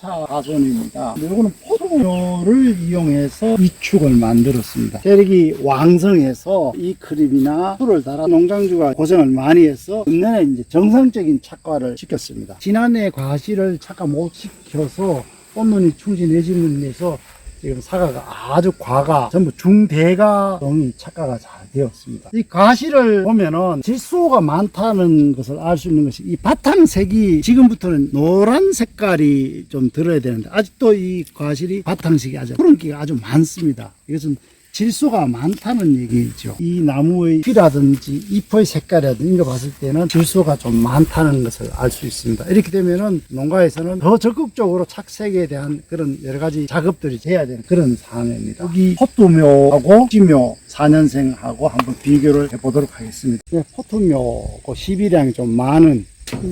2차 가손입니다. 이거는 포도를 이용해서 이축을 만들었습니다. 세력이 왕성해서 이 크림이나 풀을 달아 농장주가 고생을 많이 해서 금년에 이제 정상적인 착과를 시켰습니다. 지난해 과실을 착과 못 시켜서 꽃눈이 충진해지는 데서 지금 사과가 아주 과가 전부 중대가종이 착과가 잘 되었습니다. 이 과실을 보면은 질소가 많다는 것을 알 수 있는 것이 이 바탕색이 지금부터는 노란 색깔이 좀 들어야 되는데 아직도 이 과실이 바탕색이 아주 푸른기가 아주 많습니다. 이것은 질소가 많다는 얘기죠. 이 나무의 피라든지 잎의 색깔이라든지 이런 거 봤을 때는 질소가 좀 많다는 것을 알 수 있습니다. 이렇게 되면은 농가에서는 더 적극적으로 착색에 대한 그런 여러 가지 작업들이 돼야 되는 그런 상황입니다. 여기 포토묘하고 지묘 4년생하고 한번 비교를 해보도록 하겠습니다. 네, 포토묘고 시비량이 좀 많은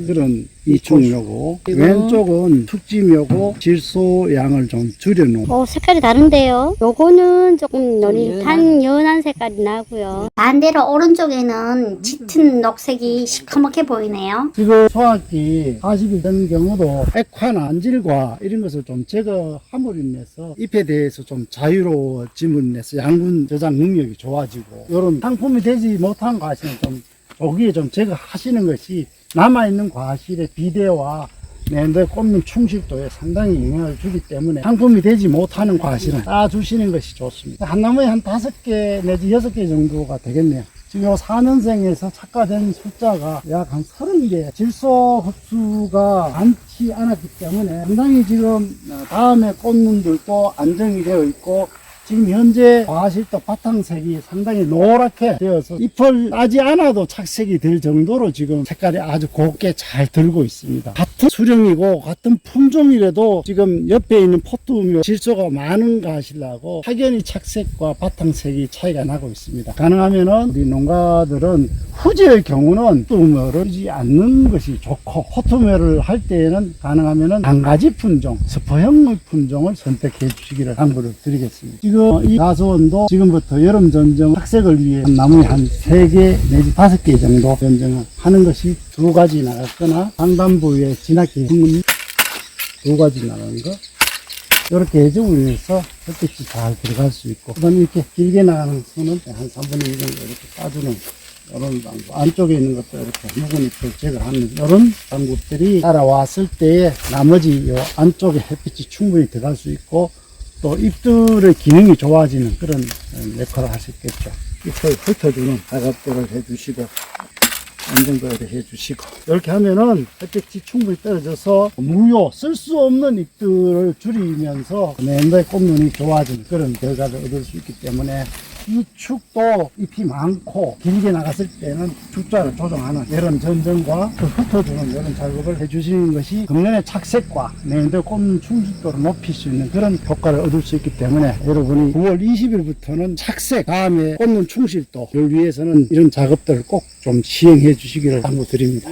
그런 이충묘고 왼쪽은 특지묘고 질소 양을 좀 줄여놓은 어, 색깔이 다른데요. 요거는 조금 노릿한 연한 색깔이 나고요. 반대로 오른쪽에는 짙은 녹색이 시커멓게 보이네요. 지금 소화기 40일 된 경우도 액화나 안질과 이런 것을 좀 제거함으로 인해서 잎에 대해서 좀 자유로워짐으로 인해서 양분 저장 능력이 좋아지고 이런 상품이 되지 못한 과실은 좀 조기에 좀 제거하시는 것이 남아있는 과실의 비대와 내년도에 꼽는 충실도에 상당히 영향을 주기 때문에 상품이 되지 못하는 과실은 따주시는 것이 좋습니다. 한 나무에 한 다섯 개 내지 여섯 개 정도가 되겠네요. 지금 요 4년생에서 착과된 숫자가 약 한 30개. 질소 흡수가 많지 않았기 때문에 상당히 지금 어, 다음에 꽃눈들도 안정이 되어 있고 지금 현재 과실도 바탕색이 상당히 노랗게 되어서 잎을 따지 않아도 착색이 될 정도로 지금 색깔이 아주 곱게 잘 들고 있습니다. 같은 수령이고 같은 품종이라도 지금 옆에 있는 포트우묘 질소가 많은 과실하고 확연히 착색과 바탕색이 차이가 나고 있습니다. 가능하면은 우리 농가들은 후지의 경우는 쓰지 않는 것이 좋고 포트우묘를 할 때에는 가능하면은 한 가지 품종, 스포형의 품종을 선택해 주시기를 당부를 드리겠습니다. 지금 이 나소원도 지금부터 여름 전정 착색을 위해 나무에 한 3개 내지 5개 정도 전정을 하는 것이 두 가지 나갔거나 상단부에 진하게 흰두 가지 나가는 거 이렇게 해주고 위해서 햇빛이 잘 들어갈 수 있고 그 다음에 이렇게 길게 나가는 선은 한 3분의 1 정도 이렇게 따주는 이런 방법 안쪽에 있는 것도 이렇게 묵은 잎을 제거하는 이런 방법들이 따라왔을 때에 나머지 요 안쪽에 햇빛이 충분히 들어갈 수 있고 또 잎들의 기능이 좋아지는 그런 어, 역할을 할 수 있겠죠. 잎을 훑어주는 작업들을 해주시고 안정도를 해주시고 이렇게 하면은 햇빛이 충분히 떨어져서 무효 쓸 수 없는 잎들을 줄이면서 내년도에 꽃눈이 좋아지는 그런 결과를 얻을 수 있기 때문에 이 축도 잎이 많고 길게 나갔을 때는 축자를 조정하는 이런 전정과 그 흩어주는 이런 작업을 해주시는 것이 금년의 착색과 내년도에 꽃눈 충실도를 높일 수 있는 그런 효과를 얻을 수 있기 때문에 여러분이 9월 20일부터는 착색 다음에 꽃눈 충실도를 위해서는 이런 작업들을 꼭 좀 시행해 주시기를 당부드립니다.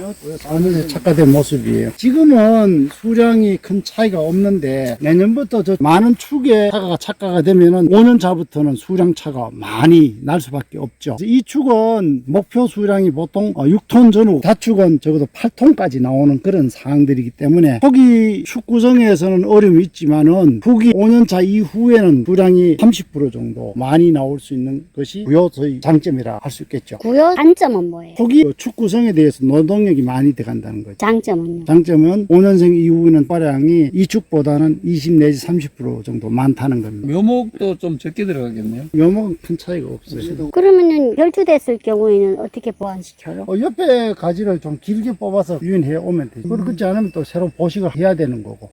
오늘의 착화된 모습이에요. 지금은 수량이 큰 차이가 없는데 내년부터 저 많은 축의 사과가 착과가 되면은 5년 차부터는 수량 차가 많이 날 수밖에 없죠. 이 축은 목표 수량이 보통 6톤 전후, 다축은 적어도 8톤까지 나오는 그런 상황들이기 때문에 후기 축 구성에서는 어려움이 있지만은 후기 5년 차 이후에는 수량이 30% 정도 많이 나올 수 있는 것이 구요의 장점이라 할 수 있겠죠. 구요 단점은 뭐예요? 후기 축 구성에 대해서 노동력이 많이 들어간다는 거죠. 장점은요? 장점은 5년생 이후에는 화량이 이 축보다는 20 내지 30% 정도 많다는 겁니다. 묘목도 좀 적게 들어가겠네요. 묘목은 큰 차이가 없어요. 그러면은 혈투됐을 경우에는 어떻게 보완시켜요? 어, 옆에 가지를 좀 길게 뽑아서 유인해 오면 되죠. 그렇지 않으면 또 새로 보식을 해야 되는 거고.